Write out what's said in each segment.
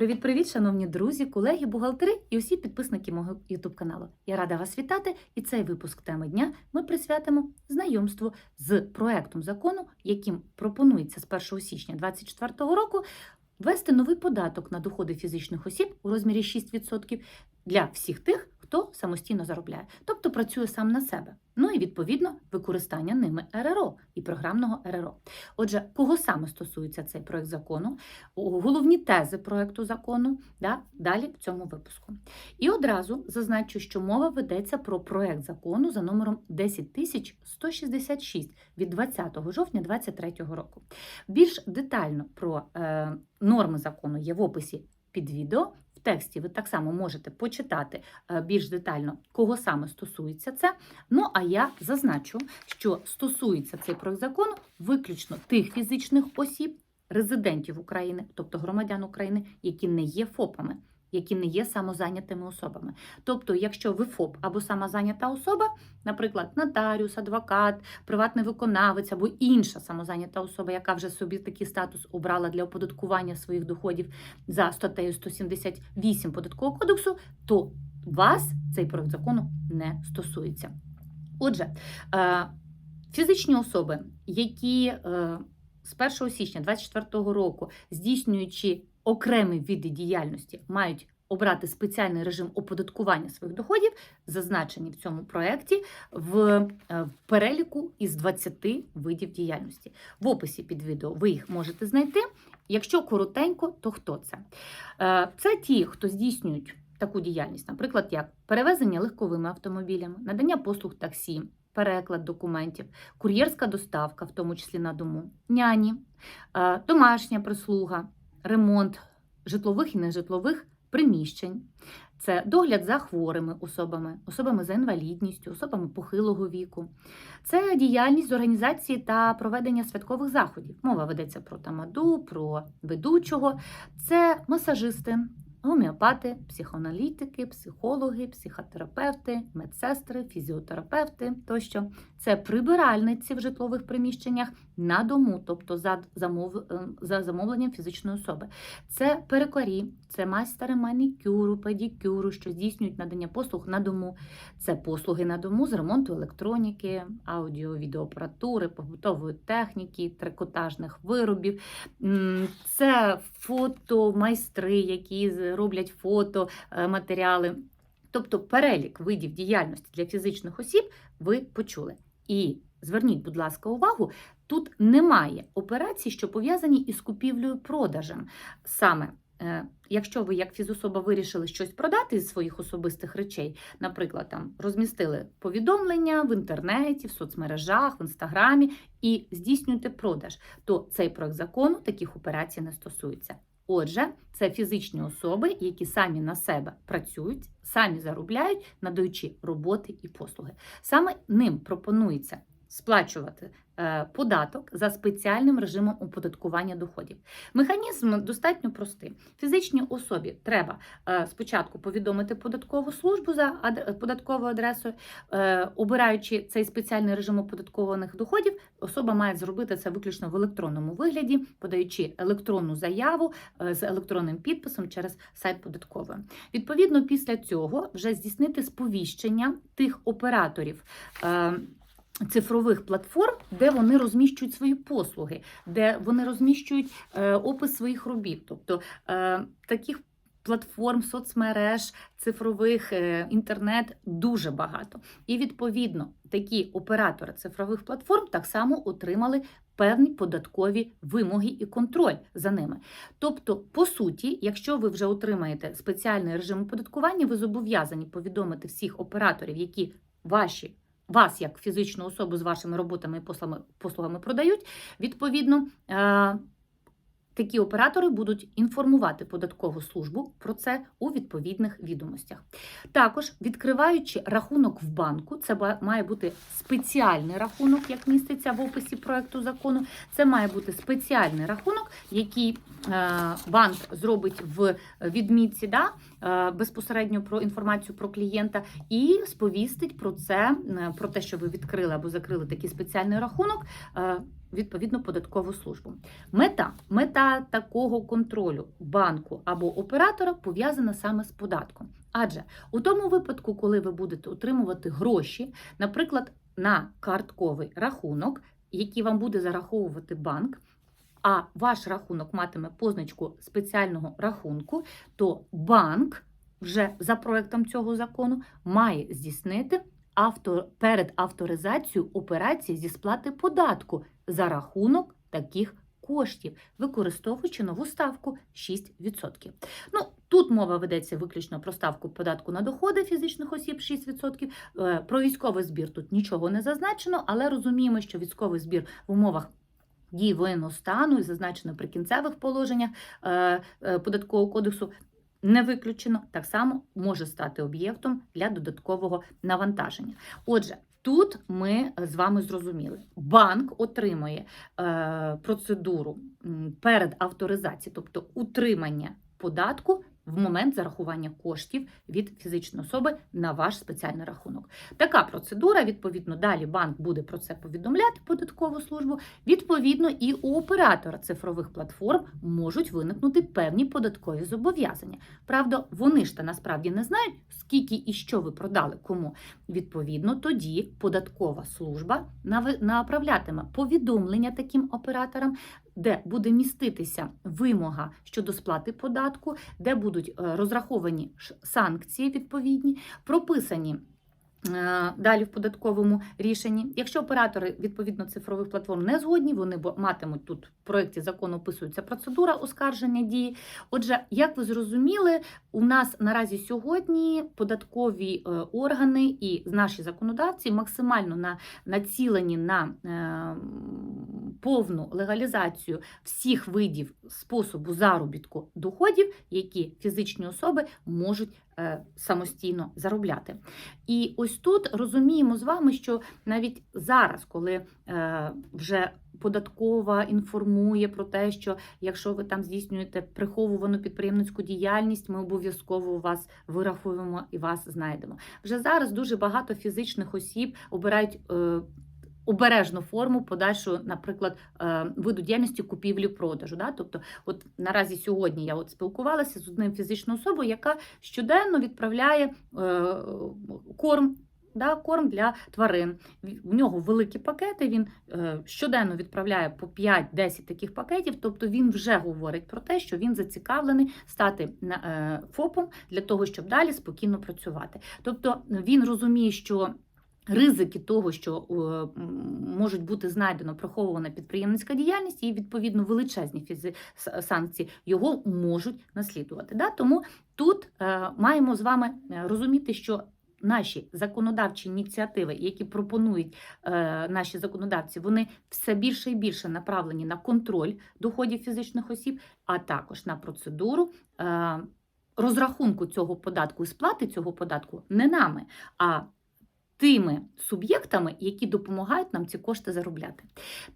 Привіт-привіт, шановні друзі, колеги, бухгалтери і усі підписники мого YouTube каналу. Я рада вас вітати, і цей випуск теми дня ми присвятимо знайомству з проектом закону, яким пропонується з 1 січня 2024 року ввести новий податок на доходи фізичних осіб у розмірі 6% для всіх тих, хто самостійно заробляє, тобто працює сам на себе. Ну і відповідно використання ними РРО і програмного РРО. Отже, кого саме стосується цей проект закону, головні тези проекту закону да, далі в цьому випуску. І одразу зазначу, що мова ведеться про проект закону за номером 10166 від 20 жовтня 2023 року. Більш детально про е, норми закону є в описі під відео. В тексті ви так само можете почитати е, більш детально, кого саме стосується це. Ну а я зазначу, що стосується цей проект закону виключно тих фізичних осіб, резидентів України, тобто громадян України, які не є ФОПами, які не є самозайнятими особами. Тобто, якщо ви ФОП або самозайнята особа, наприклад, нотаріус, адвокат, приватний виконавець або інша самозайнята особа, яка вже собі такий статус обрала для оподаткування своїх доходів за статтею 178 податкового кодексу, то вас цей проект закону не стосується. Отже, е, фізичні особи, які е, з 1 січня 2024 року, здійснюючи окремі види діяльності, мають обрати спеціальний режим оподаткування своїх доходів, зазначені в цьому проєкті в е, переліку із 20 видів діяльності. В описі під відео ви їх можете знайти. Якщо коротенько, то хто це? Е, Це ті, хто здійснюють таку діяльність, наприклад, як перевезення легковими автомобілями, надання послуг таксі, переклад документів, кур'єрська доставка, в тому числі на дому, няні, е, домашня прислуга, ремонт житлових і нежитлових приміщень. Це догляд за хворими особами, особами за інвалідністю, особами похилого віку. Це діяльність з організації та проведення святкових заходів. Мова ведеться про тамаду, про ведучого. Це масажисти, гомеопати, психоаналітики, психологи, психотерапевти, медсестри, фізіотерапевти тощо. Це прибиральниці в житлових приміщеннях на дому, тобто за, замов, е, за замовленням фізичної особи. Це перекорі, це майстери манікюру, педикюру, що здійснюють надання послуг на дому. Це послуги на дому з ремонту електроніки, аудіо, відеоапаратури, побутової техніки, трикотажних виробів. Це фотомайстри, які роблять фотоматеріали. Тобто перелік видів діяльності для фізичних осіб ви почули. І зверніть, будь ласка, увагу, тут немає операцій, що пов'язані із купівлею-продажем. Саме е, якщо ви як фізособа вирішили щось продати з своїх особистих речей, наприклад, там розмістили повідомлення в інтернеті, в соцмережах, в інстаграмі і здійснюєте продаж, то цей проект закону таких операцій не стосується. Отже, це фізичні особи, які самі на себе працюють, самі заробляють, надаючи роботи і послуги. Саме ним пропонується сплачувати е, податок за спеціальним режимом оподаткування доходів. Механізм достатньо простий. Фізичній особі треба е, спочатку повідомити податкову службу за податковою адресою, е, обираючи цей спеціальний режим оподаткованих доходів, особа має зробити це виключно в електронному вигляді, подаючи електронну заяву з електронним підписом через сайт податкової. Відповідно, після цього вже здійснити сповіщення тих операторів. Цифрових платформ, де вони розміщують свої послуги, де вони розміщують е, опис своїх робіт, тобто е, таких платформ, соцмереж, цифрових е, інтернет дуже багато. І відповідно такі оператори цифрових платформ так само отримали певні податкові вимоги і контроль за ними. Тобто, по суті, якщо ви вже отримаєте спеціальний режим оподаткування, ви зобов'язані повідомити всіх операторів, які ваші. Вас як фізичну особу з вашими роботами і послугами, продають, відповідно, е, такі оператори будуть інформувати податкову службу про це у відповідних відомостях. Також відкриваючи рахунок в банку, це має бути спеціальний рахунок, як міститься в описі проекту закону. Це має бути спеціальний рахунок, який е, банк зробить в відмітці да, е, безпосередньо про інформацію про клієнта і сповістить про це, е, про те, що ви відкрили або закрили такий спеціальний рахунок. Відповідно податкову службу. Мета мета такого контролю банку або оператора пов'язана саме з податком. Адже у тому випадку, коли ви будете отримувати гроші, наприклад, на картковий рахунок, який вам буде зараховувати банк, а ваш рахунок матиме позначку спеціального рахунку, то банк вже за проектом цього закону має здійснити авто, перед авторизацією операції зі сплати податку за рахунок таких коштів, використовуючи нову ставку 6%. Ну, тут мова ведеться виключно про ставку податку на доходи фізичних осіб 6%. Е, Про військовий збір тут нічого не зазначено, але розуміємо, що військовий збір в умовах дії воєнного стану і зазначено при кінцевих положеннях е, е, податкового кодексу. Не виключено, так само може стати об'єктом для додаткового навантаження. Отже, тут ми з вами зрозуміли, банк отримує е, процедуру перед авторизацією, тобто утримання податку в момент зарахування коштів від фізичної особи на ваш спеціальний рахунок. Така процедура, відповідно, далі банк буде про це повідомляти податкову службу. Відповідно, і у оператора цифрових платформ можуть виникнути певні податкові зобов'язання. Правда, вони ж та насправді не знають, скільки і що ви продали кому. Відповідно, тоді податкова служба направлятиме повідомлення таким операторам, де буде міститися вимога щодо сплати податку, де будуть е, розраховані санкції відповідні, прописані. е, Далі в податковому рішенні. Якщо оператори відповідно цифрових платформ не згодні, вони матимуть тут в проєкті закону описується процедура оскарження дії. Отже, як ви зрозуміли, у нас наразі сьогодні податкові е, органи і наші законодавці максимально на, націлені на повну легалізацію всіх видів способу заробітку доходів, які фізичні особи можуть е, самостійно заробляти. І ось тут розуміємо з вами, що навіть зараз, коли е, вже податкова інформує про те, що якщо ви там здійснюєте приховувану підприємницьку діяльність, ми обов'язково вас вирахуємо і вас знайдемо. Вже зараз дуже багато фізичних осіб обирають. Обережну форму подальшого, наприклад, е, виду діяльності купівлі-продажу. Да? Тобто, от наразі сьогодні я от спілкувалася з одним фізичною особою, яка щоденно відправляє е, корм. Да, корм для тварин. В нього великі пакети, він е, щоденно відправляє по 5-10 таких пакетів, тобто він вже говорить про те, що він зацікавлений стати ФОПом для того, щоб далі спокійно працювати. Тобто він розуміє, що ризики того, що е, можуть бути знайдено приховувана підприємницька діяльність і відповідно величезні фізи санкції його можуть наслідувати. Да? Тому тут е, маємо з вами е, розуміти, що наші законодавчі ініціативи, які пропонують наші законодавці, вони все більше і більше направлені на контроль доходів фізичних осіб, а також на процедуру. Розрахунку цього податку і сплати цього податку не нами, а тими суб'єктами, які допомагають нам ці кошти заробляти.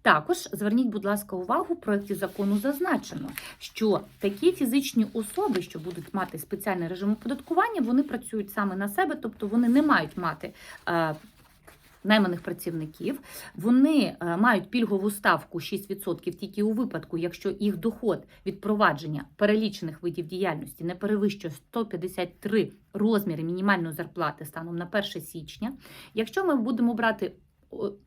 Також зверніть, будь ласка, увагу, в проєкті закону зазначено, що такі фізичні особи, що будуть мати спеціальний режим оподаткування, вони працюють саме на себе, тобто вони не мають мати. Найманих працівників вони е, мають пільгову ставку 6% тільки у випадку, якщо їх доход від провадження перелічених видів діяльності не перевищує 153 розміри мінімальної зарплати станом на 1 січня. Якщо ми будемо брати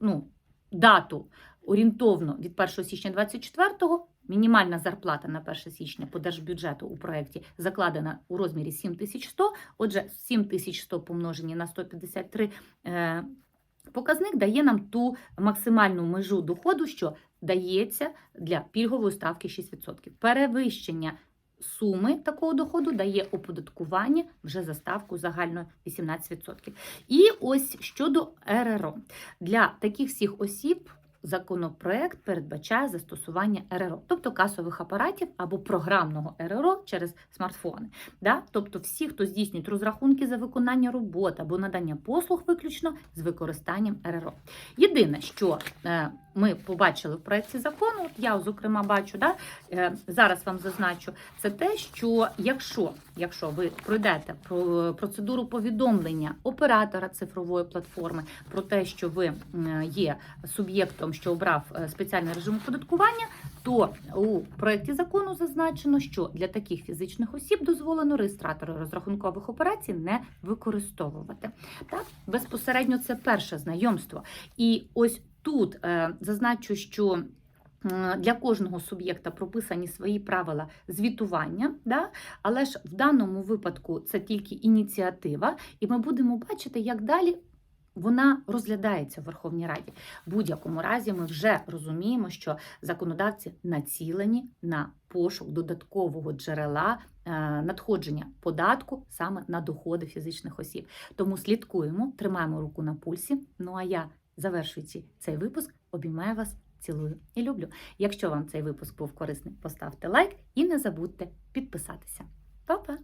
ну, дату орієнтовно від 1 січня 2024 Мінімальна зарплата на 1 січня по держбюджету у проєкті закладена у розмірі 7100, отже, 7100 помножені на 153 е, показник дає нам ту максимальну межу доходу, що дається для пільгової ставки 6%. Перевищення суми такого доходу дає оподаткування вже за ставку загальної 18%. І ось щодо РРО. Для таких всіх осіб законопроект передбачає застосування РРО, тобто касових апаратів або програмного РРО через смартфони. Да? Тобто всі, хто здійснюють розрахунки за виконання роботи або надання послуг виключно з використанням РРО. Єдине, що е, ми побачили в проєкті закону, я, зокрема, бачу, да, е, зараз вам зазначу, це те, що якщо, якщо ви пройдете про процедуру повідомлення оператора цифрової платформи про те, що ви є суб'єктом пунктом, що обрав е, спеціальний режим оподаткування, то у проєкті закону зазначено, що для таких фізичних осіб дозволено реєстратори розрахункових операцій не використовувати. Так, безпосередньо це перше знайомство. І ось тут е, зазначу, що для кожного суб'єкта прописані свої правила звітування, да? але ж в даному випадку це тільки ініціатива, і ми будемо бачити, як далі. Вона розглядається в Верховній Раді. В будь-якому разі ми вже розуміємо, що законодавці націлені на пошук додаткового джерела е, надходження податку саме на доходи фізичних осіб. Тому слідкуємо, тримаємо руку на пульсі. Ну а я, завершуючи цей випуск, обіймаю вас, цілую і люблю. Якщо вам цей випуск був корисний, поставте лайк і не забудьте підписатися. Па-па!